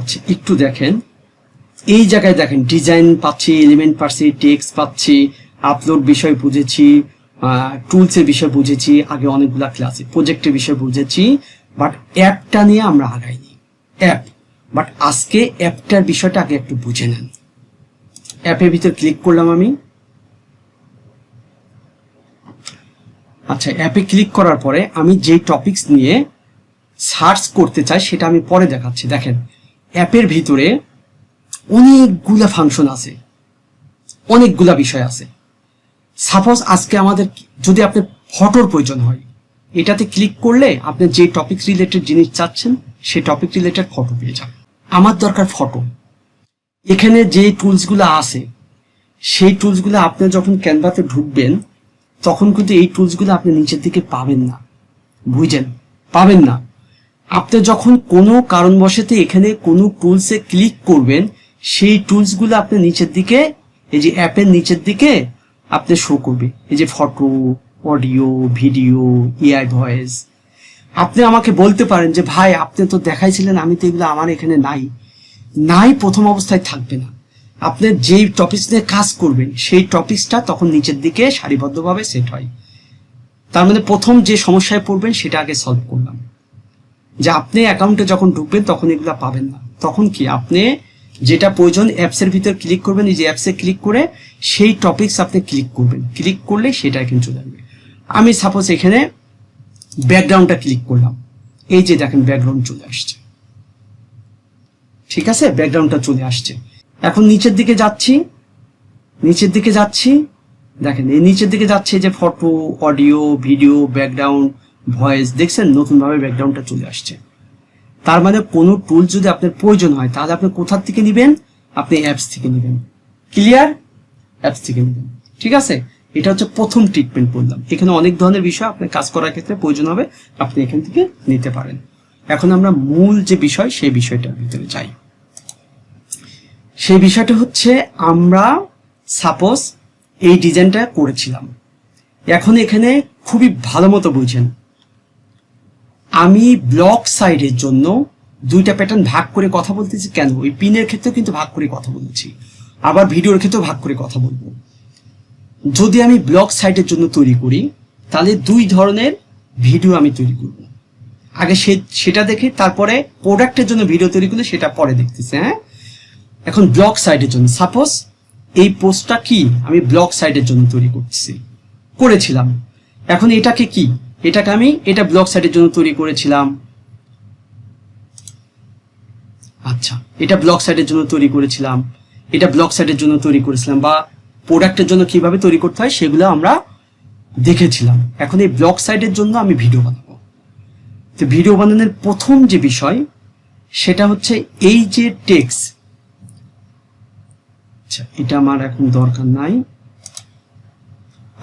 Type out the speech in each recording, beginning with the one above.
আচ্ছা একটু দেখেন। এই জায়গায় দেখেন, ডিজাইন পাচ্ছি এলিমেন্ট পাচ্ছি টেক্সট পাচ্ছি আপলোড বিষয় বুঝেছি টুলসের বিষয় বুঝেছি, আগে অনেকগুলা ক্লাসে প্রজেক্টের বিষয় বুঝেছি বাট অ্যাপটা নিয়ে আমরা আগাইনি। অ্যাপ বাট আজকে অ্যাপটার বিষয়টা আগে একটু বুঝে নেন। অ্যাপের ভিতর ক্লিক করলাম আমি। আচ্ছা অ্যাপে ক্লিক করার পরে আমি যে টপিকস নিয়ে সার্চ করতে চাই, সেটা আমি পরে দেখাচ্ছি। দেখেন অ্যাপের ভিতরে অনেকগুলা ফাংশন আছে। অনেকগুলা বিষয় আছে। সাপোজ আজকে আমাদের যদি আপনার ফটোর প্রয়োজন হয়, এটাতে ক্লিক করলে আপনি যে টপিক রিলেটেড জিনিস চাচ্ছেন সেই টপিক রিলেটেড ফটো পেয়ে যাবেন। আমার দরকার ফটো এখানে যে টুলসগুলো আছে, সেই টুলসগুলো আপনি যখন ক্যানভাতে ঢুকবেন, তখন কিন্তু এই টুলসগুলো আপনি নিচের দিকে পাবেন না। বুঝছেন পাবেন না। আপনি যখন কোনো কারণবশতে এখানে কোনো টুলসে ক্লিক করবেন, সেই টুলসগুলো আপনি নিচের দিকে, এই যে অ্যাপের নিচের দিকে আপনি শো করবে। এই যে photo audio video AI voice আপনি আমাকে বলতে পারেন যে, ভাই, আপনি তো দেখাইছিলেন, আমি তো এগুলো আমার এখানে নাই। নাই প্রথম অবস্থায় থাকবে না। আপনি যেই টপিকস নিয়ে কাজ করবেন, সেই টপিকসটা তখন নিচের দিকে সারিবদ্ধভাবে সেট হয়। তার মানে প্রথম যে সমস্যায় পড়বেন, সেটা আগে সলভ করলাম। যে আপনি অ্যাকাউন্টে যখন ঢুকবেন, তখন এগুলা পাবেন না। তখন কি? আপনি যেটা প্রয়োজন অ্যাপসের ভিতর ক্লিক করবেন, এই যে অ্যাপসে ক্লিক করে সেই টপিকস আপনি ক্লিক করবেন। ক্লিক করলে সেটা এখানে চলে আসবে আমি সাপোজ এখানে ব্যাকগ্রাউন্ডটা ক্লিক করলাম। এই যে দেখেন ব্যাকগ্রাউন্ড চলে আসছে। ঠিক আছে? ব্যাকগ্রাউন্ডটা চলে আসছে। এখন নিচের দিকে যাচ্ছি। নিচের দিকে যাচ্ছি। দেখেন, এই নিচের দিকে যাচ্ছে যে photo, audio, video, background voice দেখছেন, নতুনভাবে ব্যাকগ্রাউন্ডটা চলে আসছে। তার মানে কোনো টুল যদি আপনার প্রয়োজন হয়, তাহলে আপনি কোথার থেকে নেবেন? আপনি অ্যাপস থেকে নেবেন। ক্লিয়ার অ্যাপস থেকে নেবেন। ঠিক আছে? এটা হচ্ছে প্রথম ট্রিটমেন্ট বললাম। এখানে অনেক ধরনের বিষয় আপনার কাজ করার ক্ষেত্রে প্রয়োজন হবে, আপনি এখান থেকে নিতে পারেন। এখন আমরা মূল যে বিষয়, সেই বিষয়টার ভিতরে যাই। সেই বিষয়টা হচ্ছে, আমরা সাপোজ এই ডিজাইনটা করেছিলাম। এখন এখানে খুবই ভালো মতো বুঝেন। আমি ব্লক সাইডের জন্য দুইটা প্যাটার্ন ভাগ করে কথা বলতেছি কেন? ওই পিনের ক্ষেত্রেও কিন্তু ভাগ করে কথা বলছি। আবার ভিডিওর ক্ষেত্রেও ভাগ করে কথা বলব। যদি আমি ব্লক সাইটের জন্য তৈরি করি, তাহলে দুই ধরনের ভিডিও আমি তৈরি করব। আগে সে, সেটা দেখে তারপরে প্রোডাক্টের জন্য ভিডিও তৈরি করলে সেটা পরে দেখতেছি হ্যাঁ? এখন ব্লক সাইটের জন্য সাপোজ এই পোস্টটা কি? আমি ব্লক সাইটের জন্য তৈরি করতেছি। করেছিলাম। এখন এটাকে কি? এটাকে আমি এটা ব্লক সাইটের জন্য তৈরি করেছিলাম। আচ্ছা এটা ব্লক সাইটের জন্য তৈরি করেছিলাম। এটা ব্লক সাইটের জন্য তৈরি করেছিলাম বা প্রোডাক্টের জন্য কীভাবে তৈরি করতে হয় সেগুলো আমরা দেখেছিলাম। এখন এই ব্লক সাইটের জন্য আমি ভিডিও বানাবো। তো ভিডিও বানানোর প্রথম যে বিষয়, সেটা হচ্ছে এই যে টেক্স আচ্ছা এটা আমার এখন দরকার নাই।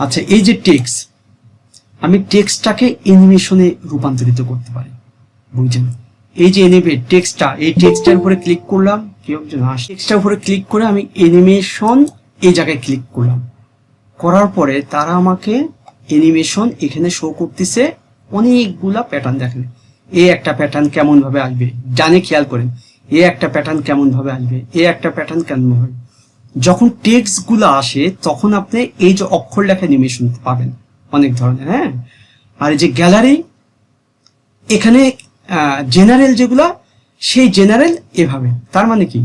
আচ্ছা এই যে টেক্স আমি টেক্সটটাকে অ্যানিমেশনে রূপান্তরিত করতে পারি। বুঝছেন? এই যে এনিমেট টেক্সটটা, এই টেক্সটার উপরে ক্লিক করলাম, কেউ আসে। টেক্সটার উপরে ক্লিক করে আমি অ্যানিমেশন এই জায়গায় ক্লিক করলাম। করার পরে তারা আমাকে অ্যানিমেশন এখানে শো করতেছে, অনেকগুলা প্যাটার্ন দেখেন। এ একটা প্যাটার্ন কেমন ভাবে আসবে? জানে খেয়াল করেন, এ একটা প্যাটার্ন কেমন ভাবে আসবে? এ একটা প্যাটার্ন কেমন যখন টেক্সটগুলো আসে, তখন আপনি এই যে অক্ষর লেখা অ্যানিমেশন পাবেন। অনেক ধরনের হ্যাঁ? আর এই যে গ্যালারি, এখানে জেনারেল যেগুলো, সেই জেনারেল এভাবে। তার মানে কি?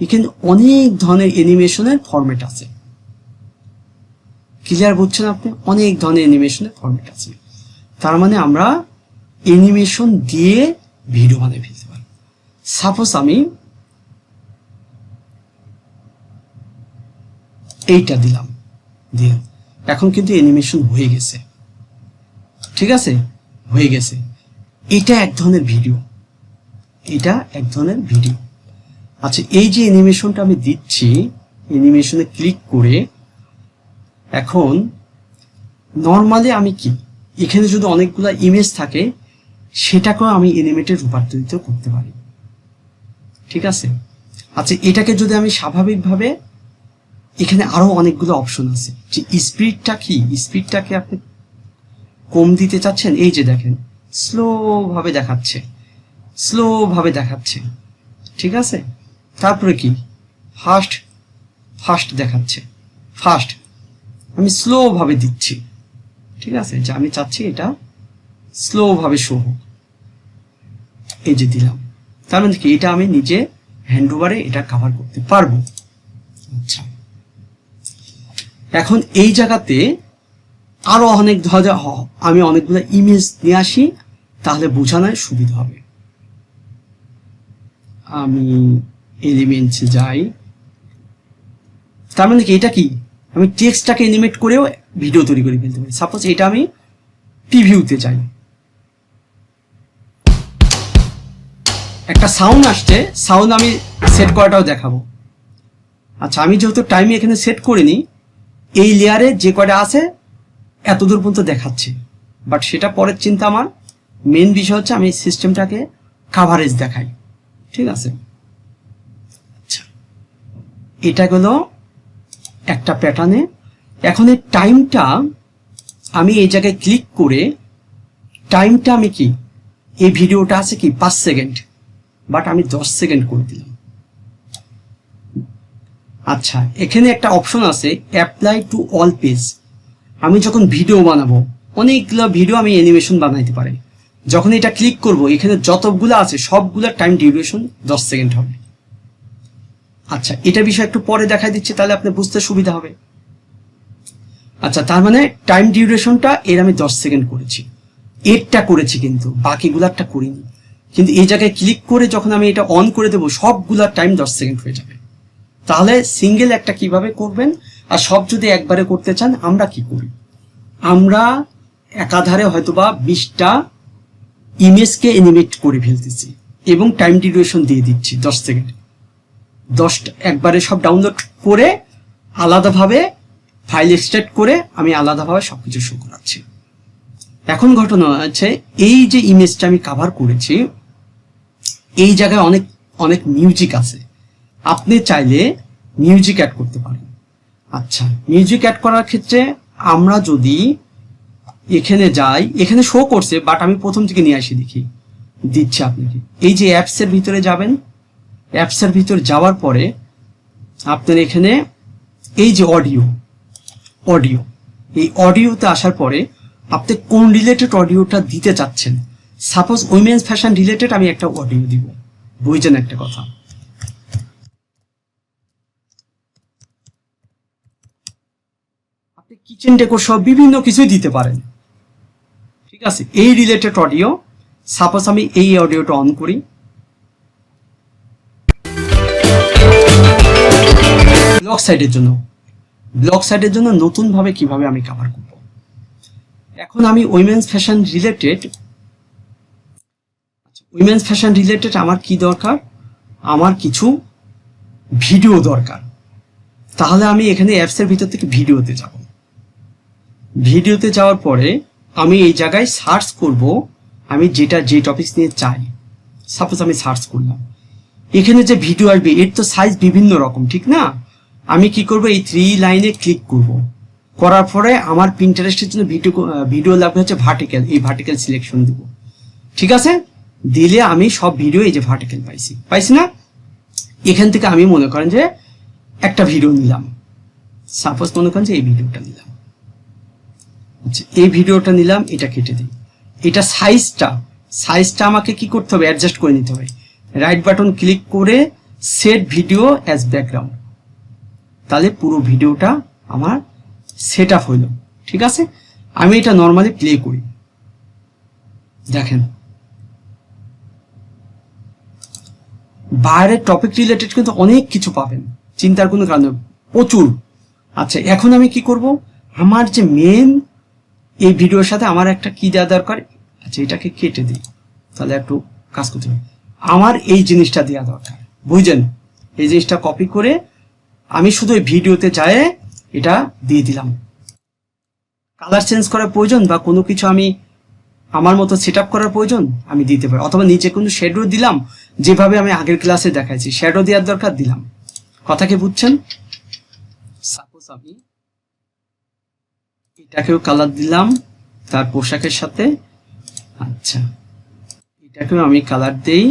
এখানে অনেক ধরনের অ্যানিমেশনের ফরম্যাট আছে। ক্লিয়ার বুঝছেন আপনি? অনেক ধরনের অ্যানিমেশনের ফরম্যাট আছে। তার মানে আমরা অ্যানিমেশন দিয়ে ভিডিও বানিয়ে ফেলতে পারি। সাপোজ আমি এইটা দিলাম, দিয়ে এখন কিন্তু অ্যানিমেশন হয়ে গেছে। ঠিক আছে? হয়ে গেছে। এটা এক ধরনের ভিডিও এটা এক ধরনের ভিডিও আচ্ছা এই যে অ্যানিমেশনটা আমি দিচ্ছি অ্যানিমেশনে ক্লিক করে এখন নর্মালি আমি কি? এখানে যদি অনেকগুলো ইমেজ থাকে, সেটাকেও আমি অ্যানিমেটে রূপান্তরিত করতে পারি। ঠিক আছে? আচ্ছা এটাকে যদি আমি স্বাভাবিকভাবে এখানে আরও অনেকগুলো অপশন আছে। যে স্পিডটা কি? স্পিডটাকে আপনি কম দিতে চাচ্ছেন? এই যে দেখেন স্লো ভাবে দেখাচ্ছে। স্লো ভাবে দেখাচ্ছে। ঠিক আছে? তারপরে কি? ফার্স্ট ফার্স্ট দেখাচ্ছে। ফার্স্ট আমি স্লোভাবে দিচ্ছি। ঠিক আছে? যে আমি চাচ্ছি এটা স্লোভাবে শো হোক। এই যে দিলাম। তার মানে কি? এটা আমি নিজে হ্যান্ড ওভারে এটা কাভার করতে পারব। আচ্ছা। এখন এই জায়গাতে আরও অনেক ধরা আমি অনেকগুলো ইমেজ নিয়ে আসি, তাহলে বোঝানোর সুবিধা হবে। আমি এলিমেন্টসে যাই। তার মানে কি, এটা কি? আমি টেক্সটটাকে এনিমেট করেও ভিডিও তৈরি করে ফেলতে পারি। সাপোজ এটা আমি প্রিভিউতে যাই। একটা সাউন্ড আসছে সাউন্ড আমি সেট করাটাও দেখাবো। আচ্ছা আমি যেহেতু টাইম এখানে সেট করিনি এই লেয়ারে যে কয়টা আছে এত দূর পর্যন্ত দেখাচ্ছে। বাট সেটা পরের চিন্তা আমার। মেন বিষয় হচ্ছে আমি সিস্টেমটাকে কাভারেজ দেখাই। ঠিক আছে? আচ্ছা। এটা গেল একটা প্যাটার্নে এখন এই টাইমটা আমি এই জায়গায় ক্লিক করে টাইমটা আমি কি? এই ভিডিওটা আছে কি? পাঁচ সেকেন্ড বাট আমি দশ সেকেন্ড করে দিলাম। আচ্ছা এখানে একটা অপশন আছে অ্যাপ্লাই টু অল পেজ আমি যখন ভিডিও বানাবো, অনেকগুলো ভিডিও আমি অ্যানিমেশন বানাইতে পারি। যখন এটা ক্লিক করব, এখানে যতগুলো আছে সবগুলোর টাইম ডিউরেশন দশ সেকেন্ড হবে। আচ্ছা এটা বিষয় একটু পরে দেখাই দিচ্ছি, তাহলে আপনি বুঝতে সুবিধা হবে। আচ্ছা তার মানে টাইম ডিউরেশনটা এর আমি দশ সেকেন্ড করেছি। এরটা করেছি কিন্তু, বাকিগুলারটা করিনি। কিন্তু এই জায়গায় ক্লিক করে যখন আমি এটা অন করে দেবো, সবগুলার টাইম দশ সেকেন্ড হয়ে যাবে। তাহলে সিঙ্গেল একটা কীভাবে করবেন? আর সব যদি একবারে করতে চান, আমরা কি করি? আমরা একাধারে হয়তোবা বিশটা ইমেজকে এনিমেট করে ফেলতেছি এবং টাইম ডিউরেশন দিয়ে দিচ্ছি, দশ সেকেন্ড দশটা একবারে সব ডাউনলোড করে আলাদাভাবে ফাইল এক্সট্রাক্ট করে আমি আলাদাভাবে সব কিছু শো করাচ্ছি। এখন ঘটনা আছে এই যে ইমেজটা আমি কাভার করেছি, এই জায়গায় অনেক অনেক মিউজিক আছে। আপনি চাইলে মিউজিক অ্যাড করতে পারেন। আচ্ছা মিউজিক অ্যাড করার ক্ষেত্রে আমরা যদি এখানে যাই, এখানে শো করছে বাট আমি প্রথম থেকে নিয়ে আসি দেখি। দিচ্ছে আপনাকে। এই যে অ্যাপসের ভিতরে যাবেন অ্যাপসের ভিতরে যাওয়ার পরে আপনার এখানে এই যে অডিও অডিও এই অডিওতে আসার পরে আপনি কোন রিলেটেড অডিওটা দিতে চাচ্ছেন? সাপোজ উইমেন্স ফ্যাশন রিলেটেড আমি একটা অডিও দিব। বুঝছেন একটা কথা আপনি কিচেন ডেকোর সব বিভিন্ন কিছুই দিতে পারেন। ঠিক আছে? এই রিলেটেড অডিও সাপোজ আমি এই অডিওটা অন করি। ব্লগ সাইটের জন্য। ব্লগ সাইটের জন্য নতুনভাবে কীভাবে আমি কভার করব? এখন আমি women's fashion related women's fashion related আমার কি দরকার? আমার কিছু ভিডিও দরকার। তাহলে আমি এখানে অ্যাপসের ভিতর থেকে ভিডিওতে যাব। ভিডিওতে যাওয়ার পরে আমি এই জায়গায় সার্চ করব, আমি যেটা যে টপিকস নিয়ে চাই। সাপোজ আমি সার্চ করলাম। এখানে যে ভিডিও আসবে, এর তো সাইজ বিভিন্ন রকম, ঠিক না? আমি কি করব, এই থ্রি লাইনে ক্লিক করব। করার পরে আমার পিন্টারেস্টের জন্য ভিডিও ভিডিও লাগবে হচ্ছে ভার্টিক্যাল এই ভার্টিক্যাল সিলেকশন দিব। ঠিক আছে? দিলে আমি সব ভিডিও এই যে ভার্টিক্যাল পাইছি। পাইছি না? এখান থেকে আমি মনে করেন যে একটা ভিডিও নিলাম। সাপোজ মনে করেন যে এই ভিডিওটা নিলাম। আচ্ছা এই ভিডিওটা নিলাম, এটা কেটে দিই। এটা সাইজটা সাইজটা আমাকে কি করতে হবে? অ্যাডজাস্ট করে নিতে হবে। রাইট বাটন ক্লিক করে সেট ভিডিও অ্যাজ ব্যাকগ্রাউন্ড তাহলে পুরো ভিডিওটা আমার সেট আপ হইল। ঠিক আছে? আমি এটা নর্মালি প্লে করি। দেখেন। বাইরের টপিক রিলেটেড কিন্তু অনেক কিছু পাবেন। চিন্তার কোনো কারণ প্রচুর। আচ্ছা এখন আমি কি করব? আমার যে মেন এই ভিডিওর সাথে আমার একটা কি দেওয়া দরকার? আচ্ছা এটাকে কেটে দিই। তাহলে একটু কাজ করতে হবে। আমার এই জিনিসটা দেওয়া দরকার। বুঝছেন? এই জিনিসটা কপি করে আমি শুধু এই ভিডিওতে যায় এটা দিয়ে দিলাম। কালার চেঞ্জ করার প্রয়োজন বা কোনো কিছু আমি আমার মতো সেট করার প্রয়োজন আমি দিতে পারি। অথবা নিচে কোনো শ্যাডো দিলাম, যেভাবে আমি আগের ক্লাসে দেখাইছি শ্যাডো দেওয়ার দরকার দিলাম। কথা কি বুঝছেন? সাপোজ আমি এটাকেও কালার দিলাম, তার পোশাকের সাথে। আচ্ছা এটাকেও আমি কালার দেই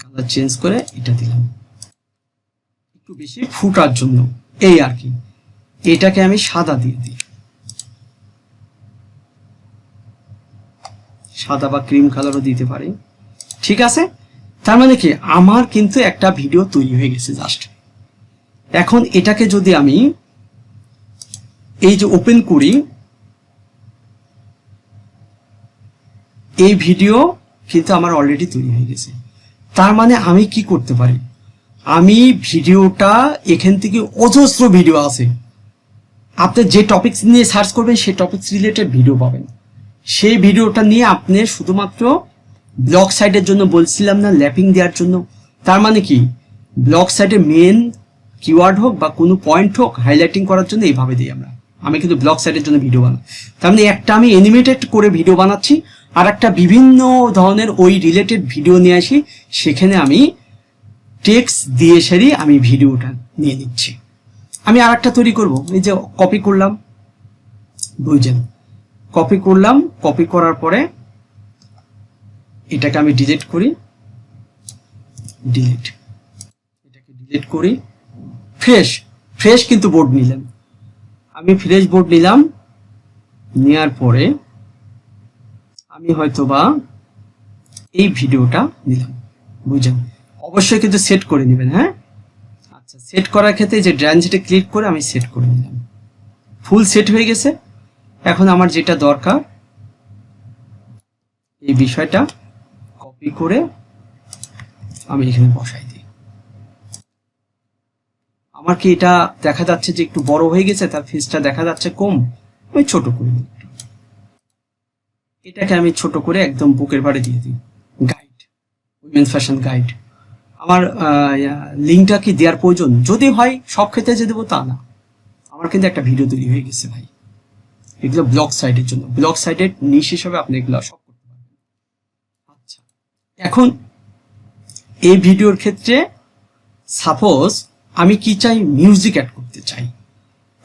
কালার চেঞ্জ করে এটা দিলাম। একটু বেশি ফুটার জন্য, এই আর কি। এটাকে আমি সাদা দিয়ে দিই। সাদা বা ক্রিম কালারও দিতে পারি। ঠিক আছে? তার মানে কি, আমার কিন্তু একটা ভিডিও তৈরি হয়ে গেছে জাস্ট এখন এটাকে যদি আমি এই যে ওপেন করি, এই ভিডিও কিন্তু আমার অলরেডি তৈরি হয়ে গেছে। তার মানে আমি কি করতে পারি? আমি ভিডিওটা এখান থেকে অজস্র ভিডিও আছে। আপনি যে টপিকস নিয়ে সার্চ করবেন, সেই টপিকস রিলেটেড ভিডিও পাবেন। সেই ভিডিওটা নিয়ে আপনি শুধুমাত্র ব্লগ সাইটের জন্য বলছিলাম না ল্যাপিং দেওয়ার জন্য। তার মানে কি? ব্লগ সাইটে মেন কিওয়ার্ড হোক বা কোনো পয়েন্ট হোক হাইলাইটিং করার জন্য এইভাবে দিই আমরা। আমি কিন্তু ব্লগ সাইটের জন্য ভিডিও বানাই। তার মানে একটা আমি অ্যানিমেটেড করে ভিডিও বানাচ্ছি, আর একটা বিভিন্ন ধরনের ওই রিলেটেড ভিডিও নিয়ে আসি, সেখানে আমি টেক্স দিয়ে সেরি আমি ভিডিওটা নিয়ে নিচ্ছি। আমি আর একটা তৈরি করব, এই যে কপি করলাম বুঝছেন কপি করলাম কপি করার পরে এটাকে আমি ডিলিট করি ডিলিট এটাকে ডিলিট করি ফ্রেশ ফ্রেশ কিন্তু বোর্ড নিলাম আমি ফ্রেশ বোর্ড নিলাম। নেওয়ার পরে আমি হয়তোবা এই ভিডিওটা নিলাম। বুঝলেন? অবশ্যই কিন্তু সেট করে নেবেন হ্যাঁ? আচ্ছা সেট করার ক্ষেত্রে যে ড্রানজেটে ক্লিক করে আমি সেট করে নিলাম। ফুল সেট হয়ে গেছে। এখন আমার যেটা দরকার, এই বিষয়টা কপি করে আমি এখানে বসাই। আমার কি এটা দেখা যাচ্ছে যে একটু বড় হয়ে গেছে? তার ফেসটা দেখা যাচ্ছে কম। আমি ছোট করে। দিই এটাকে আমি ছোট করে একদম বুকের পাড়ে দিয়ে দিই। গাইড উইমেন ফ্যাশন গাইড আমার লিঙ্কটা কি দেওয়ার প্রয়োজন? যদি হয়, সব ক্ষেত্রে যে দেবো তা না। আমার কিন্তু একটা ভিডিও তৈরি হয়ে গেছে ভাই। এগুলো ব্লগ সাইটের জন্য। ব্লগ সাইটের নিশ হিসাবে আপনি এগুলো সব করতে পারবেন। আচ্ছা। এখন, এই ভিডিওর ক্ষেত্রে সাপোজ আমি কি চাই? মিউজিক অ্যাড করতে চাই।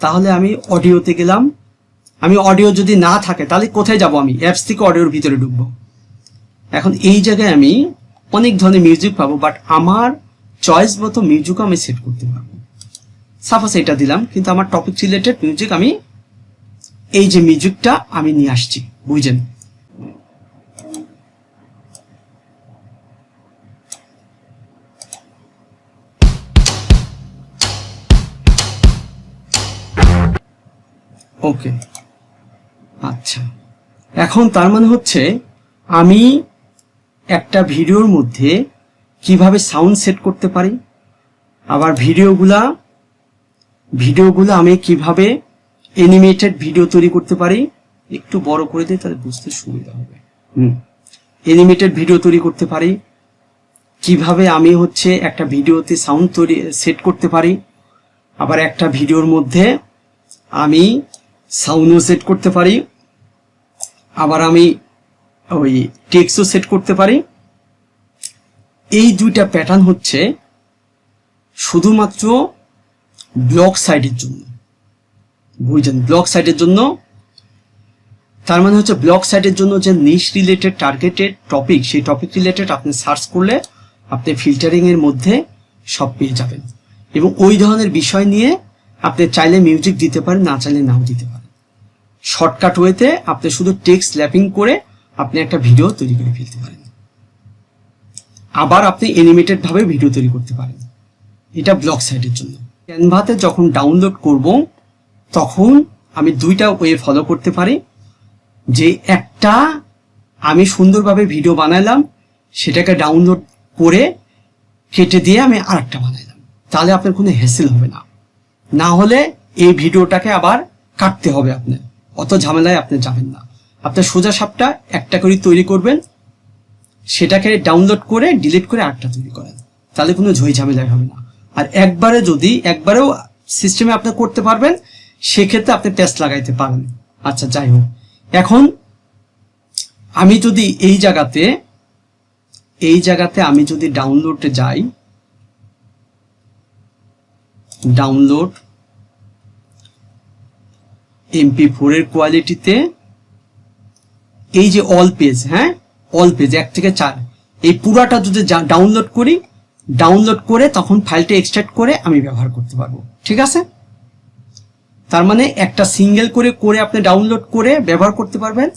তাহলে আমি অডিওতে গেলাম। আমি অডিও যদি না থাকে, তাহলে কোথায় যাব আমি? অ্যাপস থেকে অডিওর ভিতরে ঢুকবো। এখন এই জায়গায় আমি অনেক ধরনের মিউজিক পাবো বাট আমার চয়েস মতো মিউজিকও আমি সেট করতে পারব। সাপোজ এটা দিলাম, কিন্তু আমার টপিক রিলেটেড মিউজিক আমি, এই যে মিউজিকটা আমি নিয়ে আসছি, বুঝছেন? ওকে। আচ্ছা। এখন তার মানে হচ্ছে, আমি একটা ভিডিওর মধ্যে কীভাবে সাউন্ড সেট করতে পারি? আবার ভিডিওগুলা, ভিডিওগুলো আমি কীভাবে অ্যানিমেটেড ভিডিও তৈরি করতে পারি? একটু বড় করে দিই, তাহলে বুঝতে সুবিধা হবে। হুম। অ্যানিমেটেড ভিডিও তৈরি করতে পারি। কীভাবে আমি হচ্ছে একটা ভিডিওতে সাউন্ড তৈরি সেট করতে পারি? আবার একটা ভিডিওর মধ্যে আমি সাউন্ডও সেট করতে পারি। আবার আমি ওই টেক্সও সেট করতে পারি। এই দুইটা প্যাটার্ন হচ্ছে শুধুমাত্র ব্লগ সাইটের জন্য। বুঝছেন ব্লগ সাইটের জন্য। তার মানে হচ্ছে ব্লগ সাইটের জন্য যে নিশ রিলেটেড টার্গেটেড টপিক সেই টপিক রিলেটেড আপনি সার্চ করলে আপনি ফিল্টারিং এর মধ্যে সব পেয়ে যাবেন। এবং ওই ধরনের বিষয় নিয়ে আপনি চাইলে মিউজিক দিতে পারেন, না চাইলে নাও দিতে পারেন। শর্টকাট ওয়েতে আপনি শুধু টেক্সট ল্যাপিং করে আপনি একটা ভিডিও তৈরি করে ফেলতে পারেন। আবার আপনি অ্যানিমেটেড ভাবে ভিডিও তৈরি করতে পারেন। এটা ব্লগ সাইটের জন্য। ক্যানভাতে যখন ডাউনলোড করব, তখন আমি দুইটা ওয়ে ফলো করতে পারি। যে একটা আমি সুন্দরভাবে ভিডিও বানাইলাম, সেটাকে ডাউনলোড করে কেটে দিয়ে আমি আরেকটা বানাইলাম। তাহলে আপনার কোনো হেসেল হবে না। না হলে এই ভিডিওটাকে আবার কাটতে হবে আপনার। অত ঝামেলায় আপনি যাবেন না। আপনার সোজা সাপটা একটা করে তৈরি করবেন, সেটাকে ডাউনলোড করে ডিলিট করে আটটা তৈরি করেন। তাহলে কোনো ঝই ঝামেলায় হবে না। আর একবারে যদি, একবারেও সিস্টেমে আপনি করতে পারবেন, সেক্ষেত্রে আপনি টেস্ট লাগাইতে পারেন। আচ্ছা যাই হোক। এখন আমি যদি এই জায়গাতে এই জায়গাতে আমি যদি ডাউনলোডে যাই ডাউনলোড এমপি ফোর এর কোয়ালিটিতে এই যে অল পেজ হ্যাঁ? অল পেজ এক থেকে চার। এই পুরাটা যদি ডাউনলোড করি ডাউনলোড করে তখন ফাইলটা এক্সট্রাক্ট করে আমি ব্যবহার করতে পারব। ঠিক আছে? তার মানে একটা সিঙ্গেল করে করে আপনি ডাউনলোড করে ব্যবহার করতে পারবেন।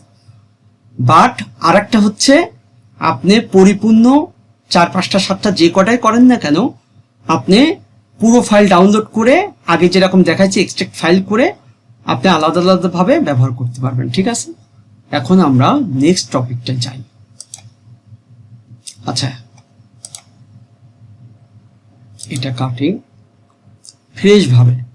বাট আরেকটা হচ্ছে, আপনি পরিপূর্ণ চার, পাঁচটা, সাতটা যে কটাই করেন না কেন, আপনি পুরো ফাইল ডাউনলোড করে আগে যেরকম দেখাচ্ছি এক্সট্রাক্ট ফাইল করে আপনি আলাদা আলাদাভাবে ব্যবহার করতে পারবেন, ঠিক আছে? এখন আমরা নেক্সট টপিকটা যাই। আচ্ছা। এটা কাটিং ফ্রেশ ভাবে।